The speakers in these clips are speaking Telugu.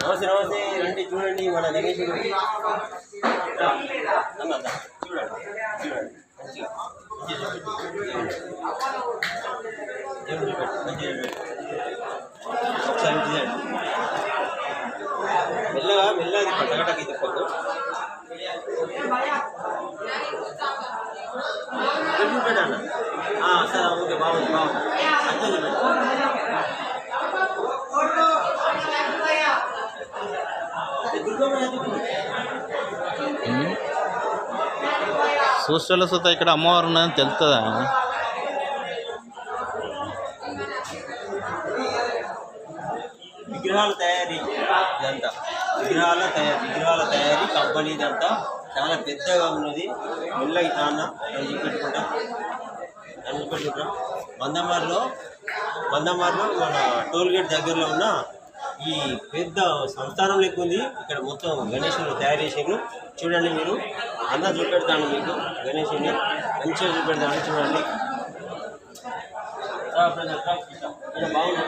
నమస్తే నమస్తే. రండి చూడండి మన గణేష్ గుడి. చూడండి చూడండి. ఒకసారి మెల్లగా మెల్లగా పట్టగట్టకి తిప్పకు ఇక్కడ అన్న సరే ఓకే బాగుంది బాగుంది. అంతే చూపెట్టు దుర్గమ్మ చూస్తే సుత ఇక్కడ అమ్మవారు ఉన్నదని తెలుస్తుందా విగ్రహాల తయారీ ఇదంతా విగ్రహాల తయారీ విగ్రహాల తయారీ కంపెనీ ఇదంతా చాలా పెద్దగా ఉన్నది. మెల్లగా నాన్న పెట్టుకుంటా. పెట్టుకుంటా. మందమారిలో మందమారిలో మన టోల్ గేట్ దగ్గరలో ఉన్న ఈ పెద్ద సంస్థానం లెక్క ఉంది ఇక్కడ మొత్తం గణేషుని తయారు చేసారు చూడండి మీరు. అన్న చూపెడతాను మీకు. గణేషుని మంచిగా చూపెడతాను. చూడండి. రా, బ్రదర్, రా, ఇట్లా. ఇలా బాగుంది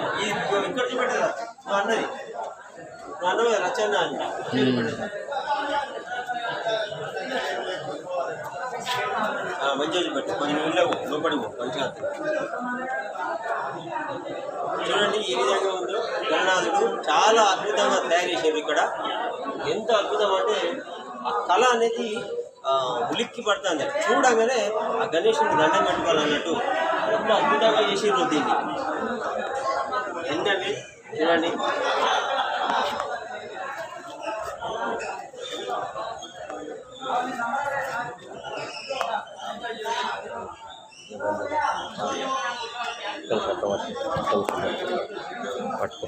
ఇక్కడ చూపెట్టదా అన్నది. అన్నది రచన అని ఇక్కడ చూపెట్టదా? ఆ, మంచిగా చూపెట్టు. కొంచెం వెళ్ళవు లోపడి పో, మంచిగా. చాలా అద్భుతంగా తయారు చేశారు ఇక్కడ. ఎంత అద్భుతం అంటే ఆ కళ అనేది ఉలిక్కి పడుతుంది. చూడగానే ఆ గణేషుని దండం పెట్టుకోవాలన్నట్టు ఎంత అద్భుతంగా చేసిర్రు దీన్ని. ఏంటండి? చూడండి. పట్టుకో.